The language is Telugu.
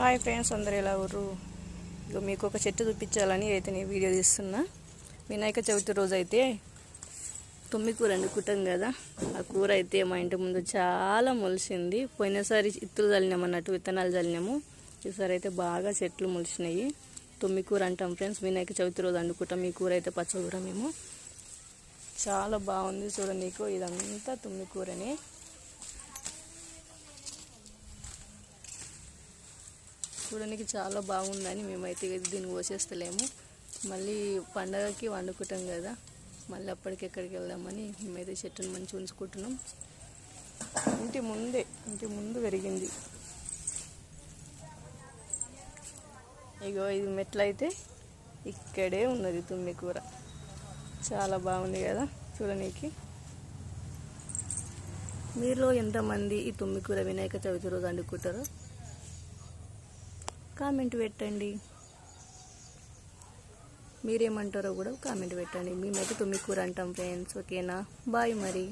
హాయ్ ఫ్రెండ్స్ అందరు ఎలా ఊరు ఇక మీకు ఒక చెట్టు చూపించాలని అయితే నేను వీడియో తీస్తున్నా. వినాయక చవితి రోజు అయితే తుమ్మి కూర వండుకుంటాం కదా. ఆ కూర అయితే మా ఇంటి ముందు చాలా మొలిసింది. పోయినసారి ఇత్తులు చల్లినాం అన్నట్టు విత్తనాలు చల్లినాము ఈసారి అయితే బాగా చెట్లు మొలిచినాయి తుమ్మి కూర అంటాం ఫ్రెండ్స్ వినాయక చవితి రోజు వండుకుంటాం. ఈ కూర అయితే పచ్చకూర మేము చాలా బాగుంది చూడండి నీకు ఇదంతా తుమ్మి కూరనే చూడడానికి చాలా బాగుందని మేమైతే దీన్ని కోసేస్తలేము. మళ్ళీ పండగకి వండుకుంటాం కదా మళ్ళీ అప్పటికి ఎక్కడికి వెళ్దామని మేమైతే చెట్టును మంచిగా ఉంచుకుంటున్నాం. ఇంటి ముందే ఇంటి ముందు పెరిగింది. ఇగో ఇది మెట్లయితే ఇక్కడే ఉన్నది తుమ్మి కూర. చాలా బాగుంది కదా చూడనీకి. మీలో ఎంతమంది ఈ తుమ్మి కూర వినాయక చవితి రోజు వండుకుంటారో? కామెంట్ పెట్టండి. మీరేమంటారో కూడా కామెంట్ పెట్టండి. మేమైతే తుమ్మికూర అంటాం ఫ్రెండ్స్ ఓకేనా? బాయ్ మరి.